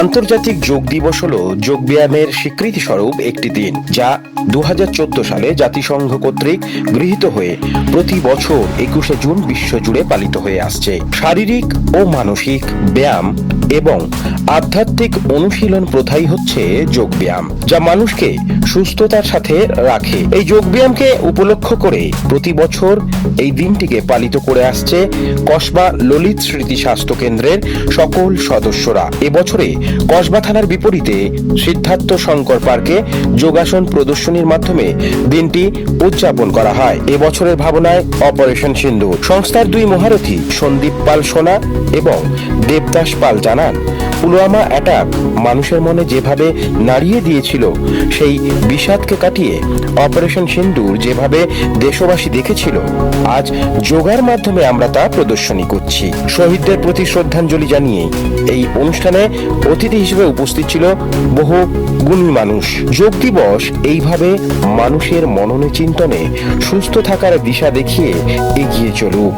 আন্তর্জাতিক যোগ দিবস হল যোগব্যায়ামের স্বীকৃতি স্বরূপ একটি দিন, যা দু হাজার চোদ্দ সালে জাতিসংঘ কর্তৃক গৃহীত হয়ে প্রতি বছর একুশে জুন বিশ্বজুড়ে পালিত হয়ে আসছে। শারীরিক ও মানসিক ব্যায়াম এবং আধ্যাত্মিক অনুশীলন প্রথাই হচ্ছে যোগব্যায়াম যা মানুষকে সুস্থতার সাথে রাখে। এই যোগব্যায়ামকে উপলক্ষ করে প্রতি বছর এই দিনটিকে পালিত করে আসছে কসবা ললিত স্মৃতি স্বাস্থ্য কেন্দ্রের সকল সদস্যরা। এবছরে কসবা থানার বিপরীতে সিদ্ধার্থ শঙ্কর পার্কে যোগাসন প্রদর্শনীর মাধ্যমে দিনটি উদযাপন করা হয়। এবছরের ভাবনায় অপারেশন সিন্ধু সংস্থার দুই মহারথী সন্দীপ পাল সোনা এবং দেবদাস পাল জানান পুলওয়ামা অ্যাটাক মানুষের মনে যেভাবে নাড়িয়ে দিয়েছিল, সেই বিষাদকে কাটিয়ে অপারেশন সিন্দুর যেভাবে দেশবাসী দেখেছিল, আজ যোগার মাধ্যমে আমরা তা প্রদর্শনী করছি। শহীদদের প্রতি শ্রদ্ধাঞ্জলি জানিয়ে এই অনুষ্ঠানে অতিথি হিসেবে উপস্থিত ছিল বহু গুণী মানুষ। যোগ দিবস এইভাবে মানুষের মননে চিন্তনে সুস্থ থাকার দিশা দেখিয়ে এগিয়ে চলুক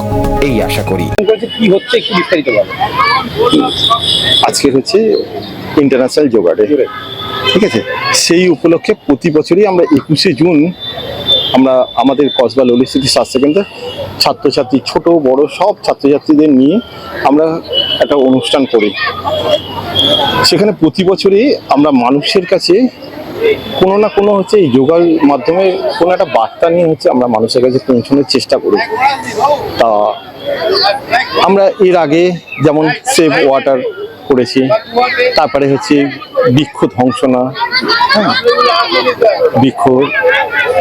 এই আশা করি। কি হচ্ছে একটু বিস্তারিত আজকের হচ্ছে ইন্টারন্যাশনাল যোগা ডে ঠিক আছে? সেই উপলক্ষে প্রতি বছরই আমরা একুশে জুন আমরা আমাদের কসবা ললিত স্মৃতি স্বাস্থ্যকেন্দ্রে ছাত্রছাত্রী ছোট বড় সব ছাত্রছাত্রীদের নিয়ে আমরা একটা অনুষ্ঠান করি। সেখানে প্রতি বছরই আমরা মানুষের কাছে কোনো না কোনো হচ্ছে এই যোগার মাধ্যমে কোনো একটা বার্তা নিয়ে হচ্ছে আমরা মানুষের কাছে পৌঁছানোর চেষ্টা করি। তা আমরা এর আগে যেমন সেভ ওয়াটার করেছি। তারপরে হচ্ছে বৃক্ষ ধ্বংস না হ্যাঁ? বৃক্ষ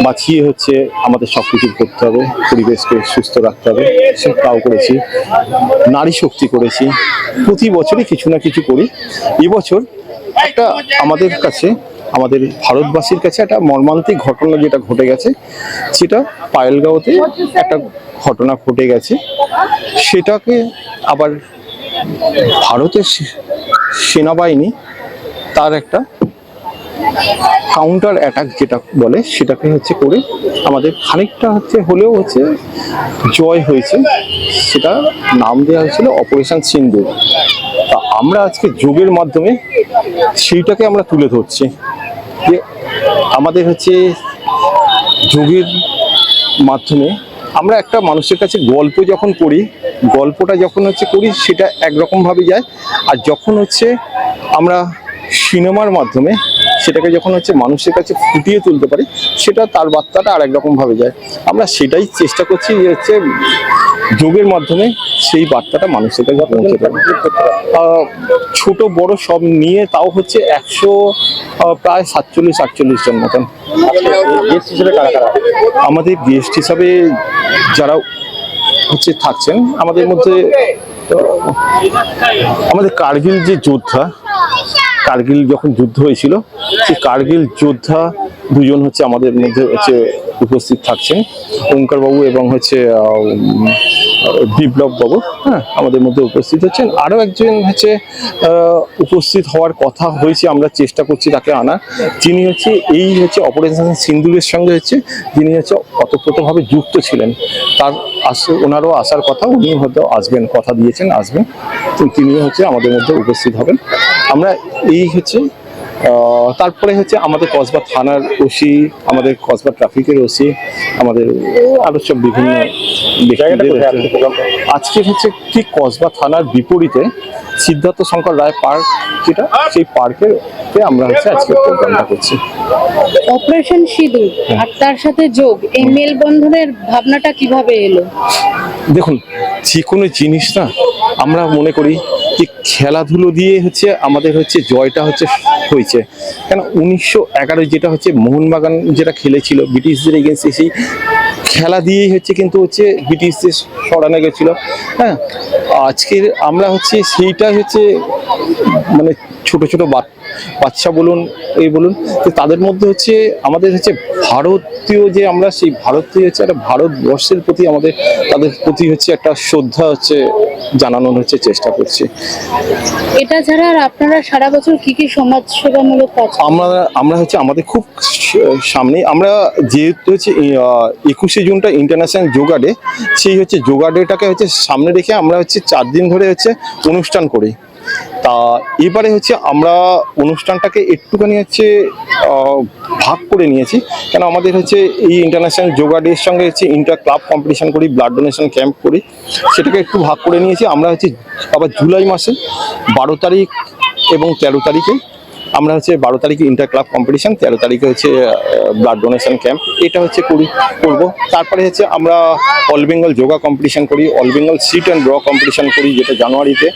বাঁচিয়ে হচ্ছে আমাদের সব কিছু করতে হবে, পরিবেশকে সুস্থ রাখতে হবে সব তাও করেছি, নারী শক্তি করেছি। প্রতি বছরই কিছু না কিছু করি। এবছর একটা আমাদের কাছে, আমাদের ভারতবাসীর কাছে একটা মর্মান্তিক ঘটনা যেটা ঘটে গেছে, সেটা পায়েলগাঁওতে একটা ঘটনা ঘটে গেছে। সেটাকে আবার ভারতের সেনাবাহিনী তার একটা কাউন্টার অ্যাটাক যেটা বলে, সেটাকে হচ্ছে করে আমাদের খানিকটা হচ্ছে হলেও হচ্ছে জয় হয়েছে। সেটা নাম দেওয়া হয়েছিল অপারেশন সিন্দুর তা আমরা আজকে যোগের মাধ্যমে সেইটাকে আমরা তুলে ধরছি। যে আমাদের হচ্ছে যোগের মাধ্যমে আমরা একটা মানুষের কাছে গল্প যখন করি গল্পটা যখন হচ্ছে করি, সেটা একরকম ভাবে যায়। আর যখন হচ্ছে আমরা সিনেমার মাধ্যমে সেটাকে যখন হচ্ছে মানুষের কাছে ফুটিয়ে তুলতে পারি, সেটা তার বার্তাটা আর একরকম ভাবে যায়। আমরা সেটাই চেষ্টা করছি যে হচ্ছে যোগের মাধ্যমে সেই বার্তাটা মানুষের কাছে ছোট বড় সব নিয়ে তাও হচ্ছে একশো প্রায় সাতচল্লিশ আটচল্লিশ জন মতন। আমাদের গেস্ট হিসাবে যারা হচ্ছে থাকছেন আমাদের মধ্যে আমাদের কার্গিল যে যোদ্ধা কার্গিল যখন যুদ্ধ হয়েছিল সেই কার্গিল যোদ্ধা দুজন হচ্ছে আমাদের মধ্যে হচ্ছে উপস্থিত থাকছেন। ওঙ্কার বাবু এবং হচ্ছে বিপ্লব বাবু হ্যাঁ আমাদের মধ্যে উপস্থিত হচ্ছেন। আরও একজন হচ্ছে উপস্থিত হওয়ার কথা হয়েছে, আমরা চেষ্টা করছি তাকে আনা যিনি হচ্ছে, এই হচ্ছে অপারেশন সিন্দুরের সঙ্গে হচ্ছে, যিনি হচ্ছে অতপ্রতভাবে যুক্ত ছিলেন। তার আস, ওনারও আসার কথা, উনি হয়তো আসবেন, কথা দিয়েছেন, আসবেন। তিনি হচ্ছে আমাদের মধ্যে উপস্থিত হবেন। আমরা এই হচ্ছে তারপরে হচ্ছে আমাদের কসবা থানার ওসি, আমাদের কসবা ট্রাফিকের ওসি, আমাদের আরও সব বিভিন্ন আজকে হচ্ছে ঠিক কসবা থানার বিপরীতে সিদ্ধার্থ শঙ্কর রায় পার্ক যেটা সেই পার্কের আমরা হচ্ছে আজকে প্রোগ্রামটা করছি। অপারেশন সিঁদুর আর তার সাথে যোগ এই মেলবন্ধনের ভাবনাটা কীভাবে এলো? দেখুন যে কোনো জিনিস না আমরা মনে করি যে খেলাধুলো দিয়ে হচ্ছে আমাদের হচ্ছে জয়টা হচ্ছে হয়েছে। কেন উনিশশো এগারো যেটা হচ্ছে মোহনবাগান যেটা খেলেছিল ব্রিটিশদের এগেনস্টে সেই খেলা দিয়েই হচ্ছে কিন্তু হচ্ছে ব্রিটিশদের সরানো গেছিল হ্যাঁ? আজকের আমরা হচ্ছে সেইটাই হচ্ছে মানে ছোট ছোট বাচ্চা বাচ্চা বলুন এই বলুন তো তাদের মধ্যে হচ্ছে আমাদের হচ্ছে ভারতীয় যে আমরা সেই ভারতীয় হচ্ছে একটা ভারতবর্ষের প্রতি আমাদের তাদের প্রতি হচ্ছে একটা শ্রদ্ধা হচ্ছে জানানোর হচ্ছে চেষ্টা করছি। এটা ছাড়া আর আপনারা সারা বছর কি কি সমাজ সেবামূলক কাজ আমরা আমরা হচ্ছে আমাদের খুব সামনে আমরা যেহেতু হচ্ছে একুশে জুনটা ইন্টারন্যাশনাল যোগা ডে সেই হচ্ছে যোগা ডেটাকে হচ্ছে সামনে রেখে আমরা হচ্ছে চার দিন ধরে হচ্ছে অনুষ্ঠান করি। তা এবারে হচ্ছে আমরা অনুষ্ঠানটাকে একটুখানি হচ্ছে ভাগ করে নিয়েছি। কেন আমাদের হচ্ছে এই ইন্টারন্যাশনাল যোগা ডের সঙ্গে হচ্ছে ইন্টার ক্লাব কম্পিটিশান করি ব্লাড ডোনেশন ক্যাম্প করি, সেটাকে একটু ভাগ করে নিয়েছি। আমরা হচ্ছে আবার জুলাই মাসে বারো তারিখ এবং তেরো তারিখে আমরা হচ্ছে বারো তারিখে ইন্টার ক্লাব কম্পিটিশন তেরো তারিখে হচ্ছে ব্লাড ডোনেশন ক্যাম্প এটা হচ্ছে করি করব। তারপরে হচ্ছে আমরা অল বেঙ্গল যোগা কম্পিটিশন করি all Bengal sit and draw competition করি যেটা জানুয়ারিতে।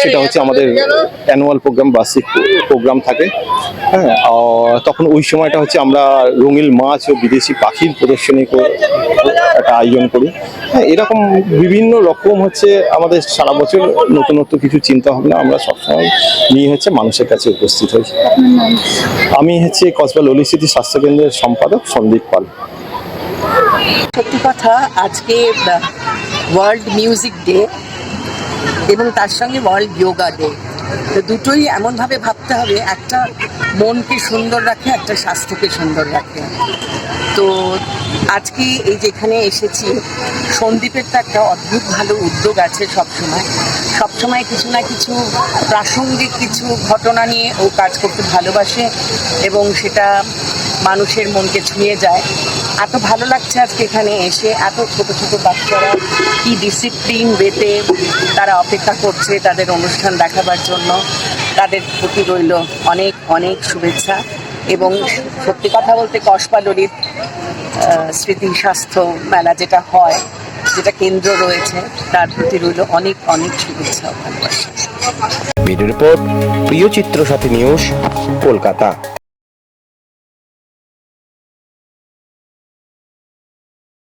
সেটা হচ্ছে আমাদের অ্যানুয়াল প্রোগ্রাম বার্ষিক প্রোগ্রাম থাকে। হ্যাঁ তখন ওই সময়টা হচ্ছে আমরা রঙিল মাছ ও বিদেশি পাখির প্রদর্শনী একটা আয়োজন করি। হ্যাঁ এরকম বিভিন্ন রকম হচ্ছে আমাদের সারা বছর নতুনত্ব কিছু চিন্তা ভাবনা আমরা সবসময় নিয়ে হচ্ছে মানুষের কাছে উপস্থিত হই। আমি হচ্ছে কসবা ললিত স্মৃতি স্বাস্থ্যকেন্দ্রের সম্পাদক সন্দীপ পাল। সত্যি কথা, আজকে ওয়ার্ল্ড মিউজিক ডে এবং তার সঙ্গে ওয়ার্ল্ড যোগা ডে তো দুটোই এমনভাবে ভাবতে হবে, একটা মনকে সুন্দর রাখে, একটা স্বাস্থ্যকে সুন্দর রাখে। তো আজকে এই যেখানে এসেছি, সন্দীপের তো একটা অদ্ভুত ভালো উদ্যোগ আছে সবসময়। সবসময় কিছু না কিছু প্রাসঙ্গিক কিছু ঘটনা নিয়ে ও কাজ করতে ভালোবাসে এবং সেটা মানুষের মনকে ছুঁয়ে যায়। এত ভালো লাগছে আজকে এখানে এসে, এত ছোট ছোট বাচ্চারা কি ডিসিপ্লিন ওয়েতে তারা অপেক্ষা করছে তাদের অনুষ্ঠান দেখাবার জন্য। তাদের প্রতি রইল অনেক অনেক শুভেচ্ছা এবং সত্যি কথা বলতে কসবা ললিত স্মৃতি স্বাস্থ্য মেলা যেটা হয়, যেটা কেন্দ্র রয়েছে, তার প্রতি রইল অনেক অনেক শুভেচ্ছা ও ভিডিও রিপোর্ট, প্রিয় চিত্র সাথী নিউজ, কলকাতা।